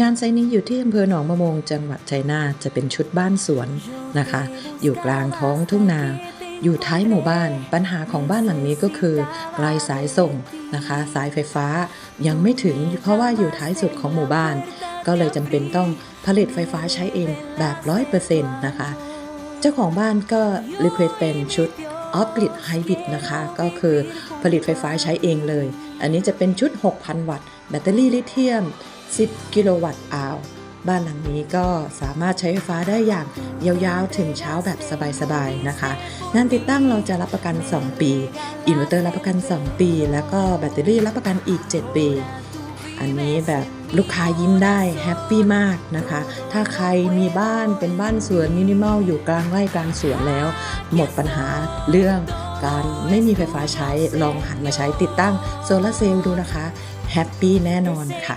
งานไซนี้อยู่ที่อำเภอหนองมะมงจังหวัดชัยนาทจะเป็นชุดบ้านสวนนะคะ อยู่กลางท้องทุ่งนาอยู่ท้ายหมู่บ้าน ปัญหาของบ้านหลังนี้ก็คือรายสายส่งนะคะ สายไฟฟ้ายังไม่ถึงเพราะว่าอยู่ท้ายสุดของหมู่บ้าน ก็เลยจำเป็นต้องผลิตไฟฟ้าใช้เองแบบร้อยเปอร์เซ็นต์นะคะ เจ้าของบ้านก็รีเควสเป็นชุดออฟกริดไฮบริดนะคะ ก็คือผลิตไฟฟ้าใช้เองเลย อันนี้จะเป็นชุด 6,000 วัตต์ แบตเตอรี่ลิเธียม 10 กิโลวัตต์อาวบ้านหลังนี้ก็สามารถใช้ไฟฟ้าได้อย่างยาวๆ ถึงเช้าแบบสบายๆ นะคะ งานติดตั้งเราจะรับประกัน 2 ปี อินเวอร์เตอร์รับประกัน 2 ปี แล้วก็แบตเตอรี่รับประกันอีก 7 ปี อันนี้แบบลูกค้ายิ้มได้แฮปปี้มากนะคะ ถ้าใครมีบ้านเป็นบ้านสวนมินิมอลอยู่กลางไร่กลางสวนแล้ว หมดปัญหาเรื่องการไม่มีไฟฟ้าใช้ลองหันมาใช้ติดตั้งโซลาเซลล์ดูนะคะแฮปปี้แน่นอนค่ะ